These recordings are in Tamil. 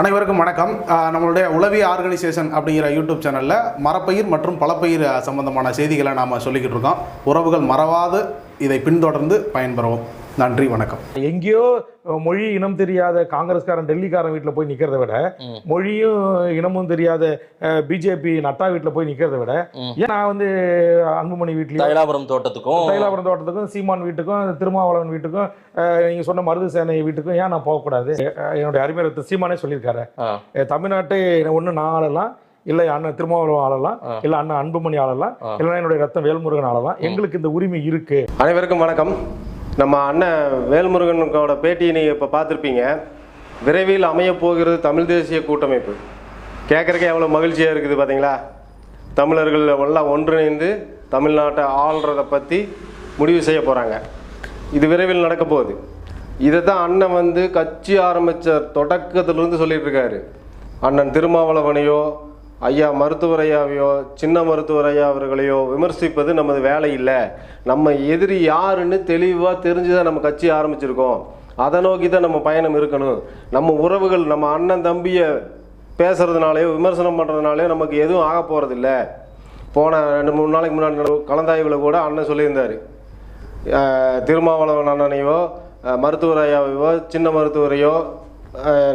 அனைவருக்கும் வணக்கம். நம்மளுடைய உளவி ஆர்கனைசேஷன் அப்படிங்கிற யூடியூப் சேனலில் மரப்பயிர் மற்றும் பலப்பயிர் சம்பந்தமான செய்திகளை நாம் சொல்லிக்கிட்டு இருக்கோம். உறவுகள் மறவாது. இதை பின்தொடர்ந்து பயன்பெறவும். நன்றி வணக்கம். எங்கேயோ மொழி இனம் தெரியாத காங்கிரஸ்காரன் டெல்லிக்காரன் வீட்டில் போய் நிக்கிறத விட மொழியும் இனமும் தெரியாத பிஜேபி நட்டா வீட்டில் போய் நிக்கிறத விட ஏன் நான் வந்து அன்புமணி வீட்லயும் தைலாபுரம் தோட்டத்துக்கும் தைலாபுரம் தோட்டத்துக்கும் சீமான் வீட்டுக்கும் திருமாவளவன் வீட்டுக்கும் நீங்க சொன்ன மருது சேனை வீட்டுக்கும் ஏன் நான் போகக்கூடாது? என்னுடைய அறிமுகத்தை சீமானே சொல்லியிருக்காரு. தமிழ்நாட்டை ஒன்று நான் ஆளலாம் இல்லை அண்ணன் திருமாவளவன் ஆளலாம் இல்லை அண்ணன் அன்புமணி ஆளலாம் இல்லைன்னா என்னுடைய ரத்தம் வேல்முருகன் ஆளலாம். எங்களுக்கு இந்த உரிமை இருக்கு. அனைவருக்கும் வணக்கம். நம்ம அண்ணன் வேல்முருகனுக்கோட பேட்டியை நீங்கள் இப்போ பார்த்துருப்பீங்க. விரைவில் அமையப்போகிறது தமிழ் தேசிய கூட்டமைப்பு. கேட்குறக்கே எவ்வளோ மகிழ்ச்சியாக இருக்குது பார்த்தீங்களா தமிழர்கள் எல்லாம் ஒன்றிணைந்து தமிழ்நாட்டை ஆள்றதை பற்றி முடிவு செய்ய போகிறாங்க இது விரைவில் நடக்க போகுது. இதை தான் அண்ணன் வந்து கட்சி ஆரம்பித்த தொடக்கத்திலிருந்து சொல்லிட்டு இருக்காரு. அண்ணன் திருமாவளவனையோ ஐயா மருத்துவர் ஐயாவையோ சின்ன மருத்துவர் ஐயா அவர்களையோ விமர்சிப்பது நமது வேலை இல்லை. நம்ம எதிரி யாருன்னு தெளிவாக தெரிஞ்சு தான் நம்ம கட்சி ஆரம்பிச்சிருக்கோம். அதை நோக்கி தான் நம்ம பயணம் இருக்கணும். நம்ம உறவுகள் நம்ம அண்ணன் தம்பியை பேசுகிறதுனாலையோ விமர்சனம் பண்ணுறதுனாலயோ நமக்கு எதுவும் ஆக போகிறதில்ல போன ரெண்டு மூணு நாளைக்கு முன்னாடி கலந்தாய்வில் கூட அண்ணன் சொல்லியிருந்தார். திருமாவளவன் அண்ணனையோ மருத்துவர் ஐயாவையோ சின்ன மருத்துவரையோ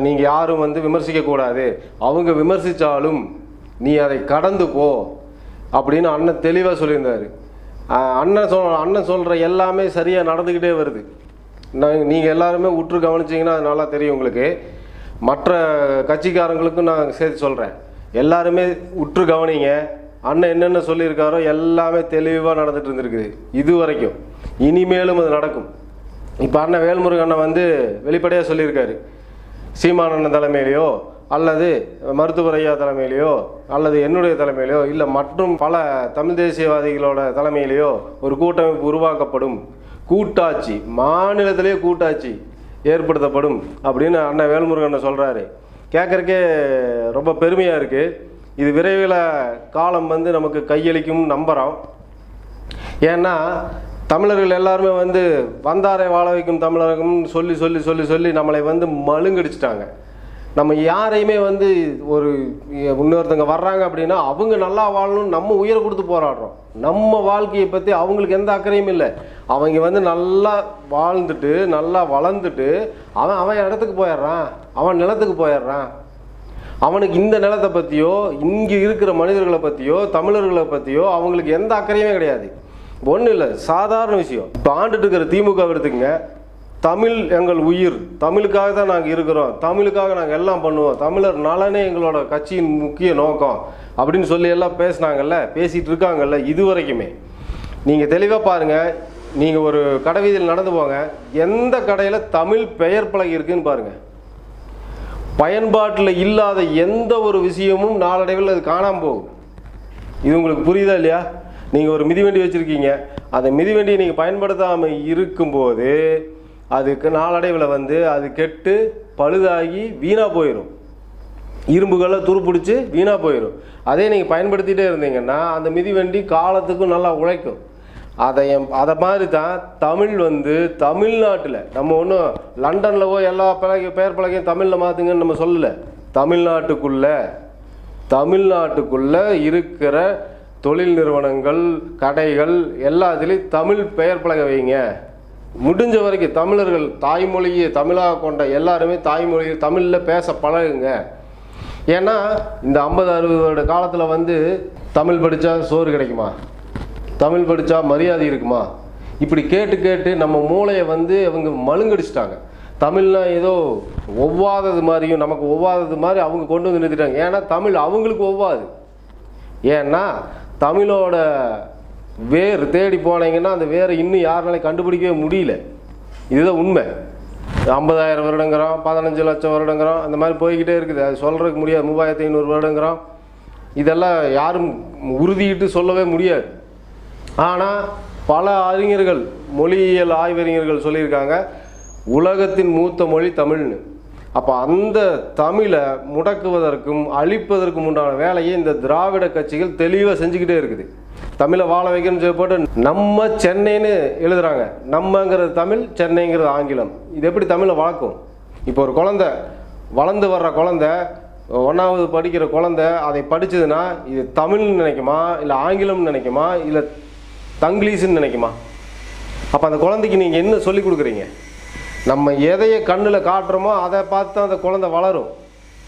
நீங்கள் யாரும் வந்து விமர்சிக்கக்கூடாது. அவங்க விமர்சித்தாலும் நீ அதை கடந்து போ அப்படின்னு அண்ணன் தெளிவாக சொல்லியிருந்தார். அண்ணன் சொல் அண்ணன் சொல்கிற எல்லாமே சரியாக நடந்துக்கிட்டே வருது. நான் நீங்கள் எல்லாருமே உற்று கவனிச்சிங்கன்னா அது நல்லா தெரியும் உங்களுக்கு. மற்ற கட்சிக்காரங்களுக்கும் நான் சேர்த்து சொல்கிறேன் எல்லாருமே உற்று கவனிங்க. அண்ணன் என்னென்ன சொல்லியிருக்காரோ எல்லாமே தெளிவாக நடந்துட்டு இருந்திருக்குது இது வரைக்கும் இனிமேலும் அது நடக்கும். இப்போ அண்ணன் வேல்முருகன் அண்ணன் வந்து வெளிப்படையாக சொல்லியிருக்காரு. சீமான் அண்ணன் தலைமையிலையோ அல்லது மருத்துவரையா தலைமையிலையோ அல்லது என்னுடைய தலைமையிலையோ இல்லை மற்றும் பல தமிழ் தேசியவாதிகளோட தலைமையிலையோ ஒரு கூட்டமைப்பு உருவாக்கப்படும். கூட்டாட்சி மாநிலத்திலேயே கூட்டாட்சி ஏற்படுத்தப்படும் அப்படின்னு அண்ணன் வேல்முருகன் சொல்கிறாரு கேட்குறக்கே ரொம்ப பெருமையாக இருக்குது இது விரைவில் காலம் வந்து நமக்கு கையளிக்கும் நம்புகிறோம் ஏன்னா தமிழர்கள் எல்லாருமே வந்து வந்தாரை வாழ வைக்கும் தமிழகம்னு சொல்லி சொல்லி சொல்லி சொல்லி நம்மளை வந்து மழுங்கடிச்சிட்டாங்க. நம்ம யாரையுமே வந்து ஒரு இன்னொருத்தங்க வர்றாங்க அப்படின்னா அவங்க நல்லா வாழணும்னு நம்ம உயிரை கொடுத்து போராடுறோம். நம்ம வாழ்க்கையை பற்றி அவங்களுக்கு எந்த அக்கறையும் இல்லை. அவங்க வந்து நல்லா வாழ்ந்துட்டு நல்லா வளர்ந்துட்டு அவன் அவன் இடத்துக்கு போயிடுறான் அவன் நிலத்துக்கு போயிடுறான். அவனுக்கு இந்த நிலத்தை பற்றியோ இங்கே இருக்கிற மனிதர்களை பற்றியோ தமிழர்களை பற்றியோ அவங்களுக்கு எந்த அக்கறையுமே கிடையாது. ஒன்றும் இல்லை சாதாரண விஷயம். இப்போ ஆண்டுட்டு இருக்கிற திமுக எடுத்துக்கங்க. தமிழ் எங்கள் உயிர். தமிழுக்காக தான் நாங்கள் இருக்கிறோம். தமிழுக்காக நாங்கள் எல்லாம் பண்ணுவோம். தமிழர் நலனே எங்களோட கட்சியின் முக்கிய நோக்கம். அப்படின்னு சொல்லி எல்லாம் பேசினாங்கல்ல பேசிகிட்டு இருக்காங்கல்ல இது வரைக்குமே நீங்கள் தெளிவாக பாருங்கள் நீங்கள் ஒரு கடை வீதியில் நடந்து போங்க. எந்த கடையில் தமிழ் பெயர் பலகை இருக்குதுன்னு பாருங்கள் பயன்பாட்டில் இல்லாத எந்த ஒரு விஷயமும் நாளடைவில் அது காணாமல் போகும். இது உங்களுக்கு புரியுதா இல்லையா? நீங்கள் ஒரு மிதிவண்டி வச்சுருக்கீங்க. அந்த மிதிவண்டியை நீங்கள் பயன்படுத்தாமல் இருக்கும்போது அதுக்கு நாளடைவில் வந்து அது கெட்டு பழுதாகி வீணாக போயிடும் இரும்புகளை துருப்பிடிச்சு வீணாக போயிடும் அதே நீங்கள் பயன்படுத்திகிட்டே இருந்தீங்கன்னா அந்த மிதிவண்டி காலத்துக்கும் நல்லா உழைக்கும். அதை எம்- அதை மாதிரி தான் தமிழ் வந்து தமிழ்நாட்டில் நம்ம ஒன்றும் லண்டனில் போய் எல்லா பழக பெயர் பழகையும் தமிழில் மாற்றுங்கன்னு நம்ம சொல்லலை. தமிழ்நாட்டுக்குள்ளே தமிழ்நாட்டுக்குள்ளே இருக்கிற தொழில் நிறுவனங்கள் கடைகள் எல்லாத்துலேயும் தமிழ் பெயர் பழக வைங்க. முடிஞ்ச வரைக்கும் தமிழர்கள் தாய்மொழியை தமிழாக கொண்ட எல்லாருமே தாய்மொழியை தமிழில் பேச பழகுங்க. ஏன்னா இந்த ஐம்பது அறுபது வருட காலத்தில் வந்து தமிழ் படித்தா சோறு கிடைக்குமா? தமிழ் படித்தா மரியாதை இருக்குமா? இப்படி கேட்டு கேட்டு நம்ம மூளையை வந்து அவங்க மழுங்கடிச்சிட்டாங்க. தமிழ்னா ஏதோ ஒவ்வாதது மாதிரியும் நமக்கு ஒவ்வாதது மாதிரி அவங்க கொண்டு வந்து நிறுத்திட்டாங்க. ஏன்னா தமிழ் அவங்களுக்கு ஒவ்வாது. ஏன்னா தமிழோட வேர் தேடி போனீங்கன்னா அந்த வேரை இன்னும் யாருனாலையும் கண்டுபிடிக்கவே முடியல. இதுதான் உண்மை. ஐம்பதாயிரம் வருடங்கிறோம் பதினஞ்சு லட்சம் வருடங்கிறோம் அந்த மாதிரி போய்கிட்டே இருக்குது. அது சொல்கிறதுக்கு முடியாது. மூவாயிரத்தி ஐநூறு வருடங்கிறோம். இதெல்லாம் யாரும் உறுதியிட்டு சொல்லவே முடியாது. ஆனால் பல அறிஞர்கள் மொழியியல் ஆய்வறிஞர்கள் சொல்லியிருக்காங்க உலகத்தின் மூத்த மொழி தமிழ்னு. அப்போ அந்த தமிழை முடக்குவதற்கும் அழிப்பதற்கும் உண்டான வேலையை இந்த திராவிட கட்சிகள் தெளிவாக செஞ்சுக்கிட்டே இருக்குது. தமிழை வாழ வைக்கணும்னு சொல்லி போட்டு நம்ம சென்னைன்னு எழுதுறாங்க. நம்மங்கிறது தமிழ் சென்னைங்கிறது ஆங்கிலம். இது எப்படி தமிழை வளர்க்கும்? இப்போ ஒரு குழந்த வளர்ந்து வர்ற குழந்த ஒன்றாவது படிக்கிற குழந்த அதை படிச்சதுன்னா இது தமிழ்னு நினைக்குமா? இல்லை ஆங்கிலம்னு நினைக்குமா? இல்லை தங்கிலீஷ்னு நினைக்குமா? அப்போ அந்த குழந்தைக்கு நீங்கள் என்ன சொல்லி கொடுக்குறீங்க? நம்ம எதையை கண்ணில் காட்டுறோமோ அதை பார்த்து தான் அந்த குழந்தை வளரும்.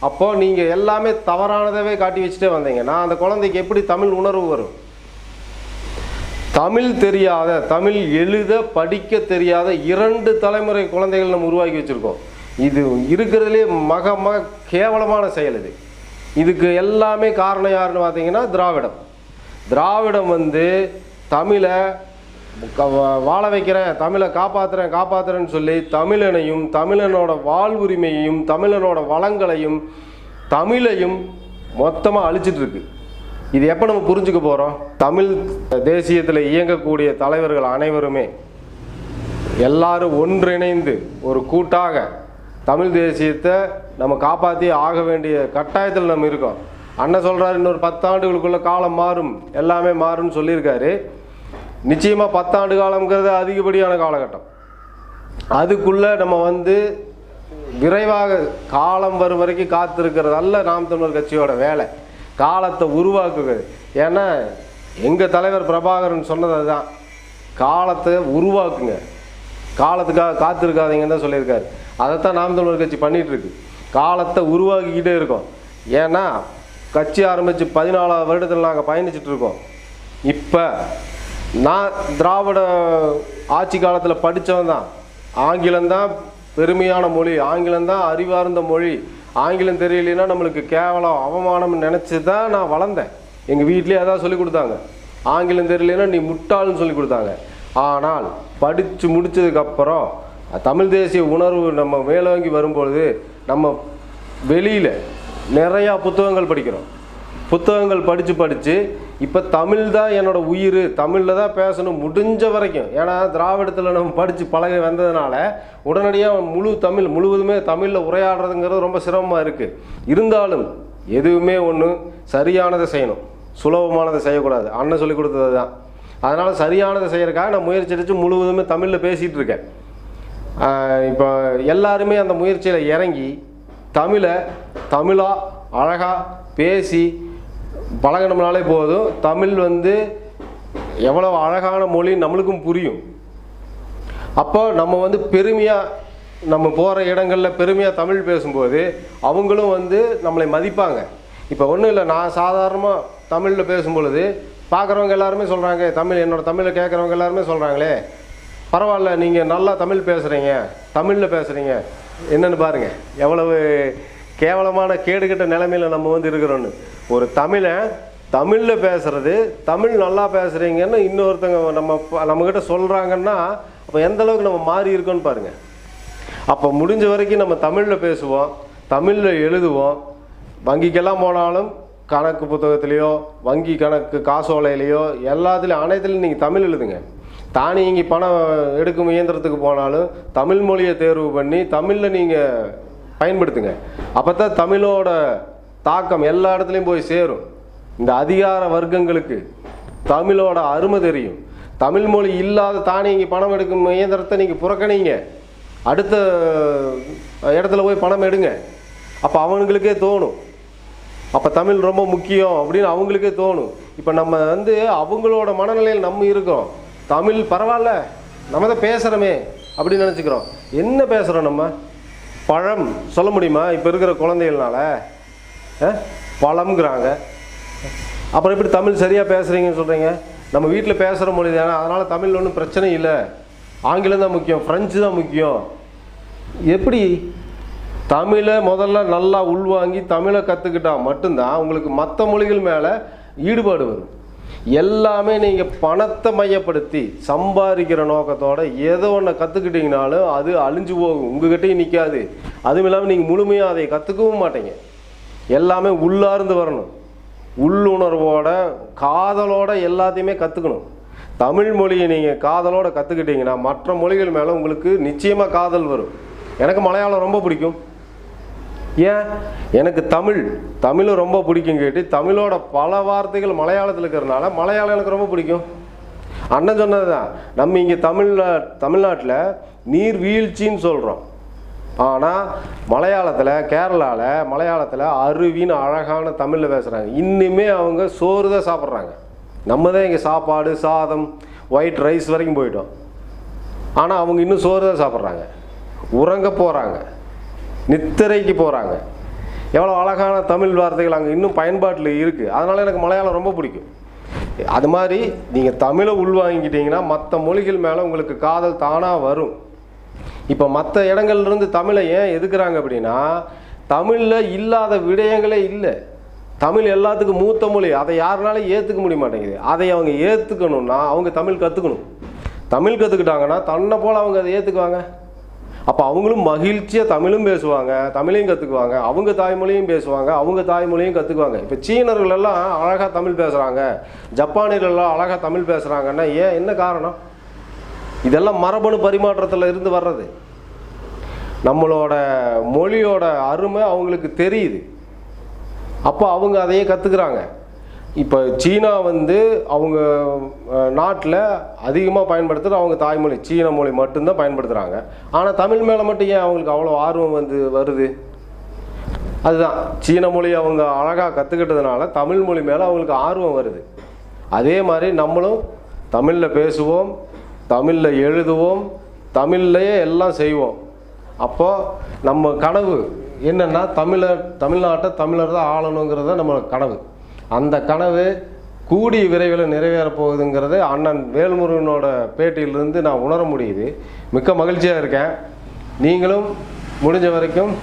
அப்போது நீங்கள் எல்லாமே தவறானதவே காட்டி வச்சுட்டே வந்தீங்கன்னா அந்த குழந்தைக்கு எப்படி தமிழ் உணர்வு வரும்? தமிழ் தெரியாத தமிழ் எழுத படிக்க தெரியாத இரண்டு தலைமுறை குழந்தைகள் நம்ம உருவாக்கி வச்சுருக்கோம். இது இருக்கிறதுலே மக மக கேவலமான செயல் இது. இதுக்கு எல்லாமே காரணம் யாருன்னு பார்த்தீங்கன்னா திராவிடம். திராவிடம் வந்து தமிழை க- வா- வாழ வைக்கிறேன் தமிழை காப்பாற்றுறேன் காப்பாற்றுறேன்னு சொல்லி தமிழனையும் தமிழனோட வாழ்வுரிமையையும் தமிழனோட வளங்களையும் தமிழையும் மொத்தமாக அழிச்சிட்டு இருக்கு. இது எப்போ நம்ம புரிஞ்சுக்க போகிறோம் தமிழ் தேசியத்தில் இயங்கக்கூடிய தலைவர்கள் அனைவருமே எல்லாரும் ஒன்றிணைந்து ஒரு கூட்டாக தமிழ் தேசியத்தை நம்ம காப்பாற்றி ஆக வேண்டிய கட்டாயத்தில் நம்ம இருக்கோம். அண்ணன் சொல்கிறாரு இன்னொரு பத்தாண்டுகளுக்குள்ளே காலம் மாறும் எல்லாமே மாறும்னு சொல்லியிருக்காரு. நிச்சயமாக பத்தாண்டு காலம்ங்கிறது அதிகப்படியான காலகட்டம். அதுக்குள்ளே நம்ம வந்து விரைவாக காலம் வரும் வரைக்கும் காத்திருக்கிறதல்ல நாம் தமிழர் கட்சியோட வேலை. காலத்தை உருவாக்குகிறது ஏன்னா எங்கள் தலைவர் பிரபாகரன் சொன்னது அதுதான். காலத்தை உருவாக்குங்க. காலத்துக்காக காத்திருக்காதீங்கன்னு தான் சொல்லியிருக்காரு. அதைத்தான் நாம் தமிழர் கட்சி பண்ணிகிட்ருக்கு. காலத்தை உருவாக்கிக்கிட்டே இருக்கோம். ஏன்னா கட்சி ஆரம்பித்து பதினாலாவது வருடத்தில் நாங்கள் பயணிச்சிட்ருக்கோம். இப்போ நான் திராவிட ஆட்சி காலத்தில் படித்தவன் தான். ஆங்கிலம்தான் பெருமையான மொழி. ஆங்கிலம்தான் அறிவார்ந்த மொழி. ஆங்கிலம் தெரியலைன்னா நம்மளுக்கு கேவலம் அவமானம்னு நினச்சி தான் நான் வளர்ந்தேன். எங்கள் வீட்லேயே அதான் சொல்லி கொடுத்தாங்க. ஆங்கிலம் தெரியலைன்னா நீ முட்டாள்னு சொல்லி கொடுத்தாங்க. ஆனால் படித்து முடிச்சதுக்கப்புறம் தமிழ் தேசிய உணர்வு நம்ம மேலோங்கி வரும்பொழுது நம்ம வெளியில் நிறையா புத்தகங்கள் படிக்கிறோம். புத்தகங்கள் படித்து படித்து இப்போ தமிழ் தான் என்னோட உயிர். தமிழில் தான் பேசணும் முடிஞ்ச வரைக்கும். ஏன்னா திராவிடத்தில் நம்ம படித்து பழகி வந்ததுனால உடனடியாக முழு தமிழ் முழுவதுமே தமிழில் உரையாடுறதுங்கிறது ரொம்ப சிரமமாக இருக்குது இருந்தாலும் எதுவுமே ஒன்று சரியானதை செய்யணும். சுலபமானதை செய்யக்கூடாது. அண்ணன் சொல்லி கொடுத்தது தான். அதனால் சரியானதை செய்யறதுக்காக நான் முயற்சி அடித்து முழுவதுமே தமிழில் பேசிகிட்டு இருக்கேன். இப்போ எல்லாருமே அந்த முயற்சியில் இறங்கி தமிழை தமிழாக அழகாக பேசி பழகினோம்னாலே போதும். தமிழ் வந்து எவ்வளவு அழகான மொழி நம்மளுக்கும் புரியும். அப்போ நம்ம வந்து பெருமையாக நம்ம போகிற இடங்களில் பெருமையாக தமிழ் பேசும்போது அவங்களும் வந்து நம்மளை மதிப்பாங்க. இப்போ ஒன்றும் இல்லை நான் சாதாரணமாக தமிழில் பேசும்பொழுது பார்க்குறவங்க எல்லாருமே சொல்கிறாங்க தமிழ் என்னோடய தமிழை கேட்குறவங்க எல்லாருமே சொல்கிறாங்களே பரவாயில்ல நீங்கள் நல்லா தமிழ் பேசுகிறீங்க தமிழில் பேசுகிறீங்க என்னன்னு பாருங்கள் எவ்வளவு கேவலமான கேடுகட்ட நிலைமையில் நம்ம வந்து இருக்கிறோன்னு ஒரு தமிழை தமிழில் பேசுறது தமிழ் நல்லா பேசுகிறீங்கன்னு இன்னொருத்தங்க நம்ம நம்மக்கிட்ட சொல்கிறாங்கன்னா அப்போ எந்த அளவுக்கு நம்ம மாறி இருக்கோன்னு பாருங்கள் அப்போ முடிஞ்ச வரைக்கும் நம்ம தமிழில் பேசுவோம் தமிழில் எழுதுவோம். வங்கிக்கெல்லாம் போனாலும் கணக்கு புத்தகத்துலேயோ வங்கி கணக்கு காசோலையிலையோ எல்லாத்துலேயும் அனைத்துலையும் நீங்கள் தமிழ் எழுதுங்க. தானியங்கி பணம் எடுக்கும் இயந்திரத்துக்கு போனாலும் தமிழ் மொழியை தேர்வு பண்ணி தமிழில் நீங்கள் பயன்படுத்துங்க. அப்போ தான் தமிழோட தாக்கம் எல்லா இடத்துலையும் போய் சேரும். இந்த அதிகார வர்க்கங்களுக்கு தமிழோட அருமை தெரியும். தமிழ் மொழி இல்லாத தானியங்கி பணம் எடுக்கும் இயந்திரத்தை நீங்கள் புறக்கணிங்க. அடுத்த இடத்துல போய் பணம் எடுங்க. அப்போ அவனுங்களுக்கே தோணும். அப்போ தமிழ் ரொம்ப முக்கியம் அப்படின்னு அவங்களுக்கே தோணும். இப்போ நம்ம வந்து அவங்களோட மனநிலையில் நம்ம இருக்கிறோம். தமிழ் பரவாயில்ல. நம்ம தான் பேசுகிறோமே அப்படின்னு நினச்சிக்கிறோம். என்ன பேசுகிறோம் நம்ம? பழம் சொல்ல முடியுமா? இப்போ இருக்கிற குழந்தைகள்னால பழம்ங்கிறாங்க. அப்புறம் எப்படி தமிழ் சரியாக பேசுகிறீங்கன்னு சொல்கிறீங்க நம்ம வீட்டில் பேசுகிற மொழி தானே அதனால் தமிழ் ஒன்றும் பிரச்சனை இல்லை. ஆங்கிலம் தான் முக்கியம் ஃப்ரெஞ்சு தான் முக்கியம். எப்படி? தமிழை முதல்ல நல்லா உள்வாங்கி தமிழை கற்றுக்கிட்டால் மட்டும்தான் உங்களுக்கு மற்ற மொழிகள் மேலே ஈடுபாடு வரும். எல்லாமே நீங்கள் பணத்தை மையப்படுத்தி சம்பாதிக்கிற நோக்கத்தோட ஏதோ ஒன்றை கற்றுக்கிட்டீங்கனாலும் அது அழிஞ்சு போகும். உங்ககிட்டயும் நிற்காது அதுவும் இல்லாமல் நீங்கள் முழுமையாக அதை கற்றுக்கவும் மாட்டீங்க. எல்லாமே உள்ளார்ந்து வரணும். உள்ளுணர்வோட காதலோட எல்லாத்தையுமே கற்றுக்கணும் தமிழ் மொழியை நீங்கள் காதலோட கற்றுக்கிட்டீங்கன்னா மற்ற மொழிகள் மேலே உங்களுக்கு நிச்சயமாக காதல் வரும். எனக்கு மலையாளம் ரொம்ப பிடிக்கும். ஏன்? எனக்கு தமிழ். தமிழும் ரொம்ப பிடிக்கும் கேட்டு தமிழோட பல வார்த்தைகள் மலையாளத்தில் இருக்கிறனால மலையாளம் எனக்கு ரொம்ப பிடிக்கும். அண்ணன் சொன்னது தான் நம்ம இங்கே தமிழ்நா தமிழ்நாட்டில் நீர் வீழ்ச்சின்னு சொல்கிறோம் ஆனால் மலையாளத்தில் கேரளாவில் மலையாளத்தில் அருவின்னு அழகான தமிழில் பேசுகிறாங்க இன்னுமே அவங்க சோறு தான் சாப்பிட்றாங்க. நம்ம தான் இங்கே சாப்பாடு சாதம் ஒயிட் ரைஸ் வரைக்கும் போயிட்டோம். ஆனால் அவங்க இன்னும் சோறு தான் சாப்பிட்றாங்க. உறங்க போகிறாங்க நித்திரைக்கு போகிறாங்க எவ்வளோ அழகான தமிழ் வார்த்தைகள் அங்கே இன்னும் பயன்பாட்டில் இருக்குது அதனால் எனக்கு மலையாளம் ரொம்ப பிடிக்கும். அது மாதிரி நீங்கள் தமிழை உள்வாங்கிக்கிட்டீங்கன்னா மற்ற மொழிகள் மேலே உங்களுக்கு காதல் தானாக வரும். இப்போ மற்ற இடங்கள்லேருந்து தமிழை ஏன் எதுக்குறாங்க அப்படின்னா தமிழில் இல்லாத விடயங்களே இல்லை. தமிழ் எல்லாத்துக்கும் மூத்த மொழி. அதை யாருனாலும் ஏற்றுக்க முடிய மாட்டேங்குது. அதை அவங்க ஏற்றுக்கணும்னா அவங்க தமிழ் கற்றுக்கணும் தமிழ் கற்றுக்கிட்டாங்கன்னா தன்னை போல் அவங்க அதை ஏற்றுக்குவாங்க அப்போ அவங்களும் மகிழ்ச்சியாக தமிழும் பேசுவாங்க தமிழையும் கற்றுக்குவாங்க அவங்க தாய்மொழியும் பேசுவாங்க அவங்க தாய்மொழியும் கற்றுக்குவாங்க இப்போ சீனர்கள் எல்லாம் அழகாக தமிழ் பேசுகிறாங்க ஜப்பானியர்கள்லாம் அழகாக தமிழ் பேசுகிறாங்கன்னா ஏன் என்ன காரணம்? இதெல்லாம் மரபணு பரிமாற்றத்தில் இருந்து வர்றது. நம்மளோட மொழியோட அருமை அவங்களுக்கு தெரியுது. அப்போ அவங்க அதையே கற்றுக்குறாங்க இப்போ சீனா வந்து அவங்க நாட்டில் அதிகமாக பயன்படுத்துகிற அவங்க தாய்மொழி சீன மொழி மட்டும்தான் பயன்படுத்துகிறாங்க ஆனால் தமிழ் மேலே மட்டும் ஏன் அவங்களுக்கு அவ்வளோ ஆர்வம் வந்து வருது? அதுதான். சீன மொழி அவங்க அழகாக கற்றுக்கிட்டதுனால தமிழ் மொழி மேலே அவங்களுக்கு ஆர்வம் வருது. அதே மாதிரி நம்மளும் தமிழில் பேசுவோம் தமிழில் எழுதுவோம் தமிழ்லையே எல்லாம் செய்வோம். அப்போ நம்ம கனவு என்னென்னா தமிழர் தமிழ்நாட்டை தமிழர் தான் ஆளணுங்கிறது நம்ம கனவு. அந்த கனவு கூடிய விரைவில் நிறைவேறப் போகுதுங்கிறது அண்ணன் வேல்முருகனோட பேட்டியிலிருந்து நான் உணர முடியுது. மிக்க மகிழ்ச்சியாக இருக்கேன். நீங்களும் முடிஞ்ச வரைக்கும்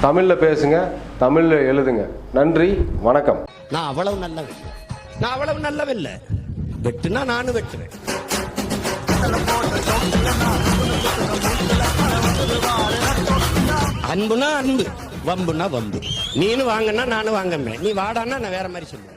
தமிழில் பேசுங்க தமிழில் எழுதுங்க. நன்றி வணக்கம். நான் அவ்வளவு நல்லவன். நான் அவ்வளவு நல்லவில்லை. வெட்டுனா நானும் வெட்டுவேன். அன்புனா அன்பு வம்புனா வம்பு. நீனு வாங்கன்னா நானும் வாங்கமே நீ வாடான்னா நான் வேற மாதிரி சொல்லுவேன்.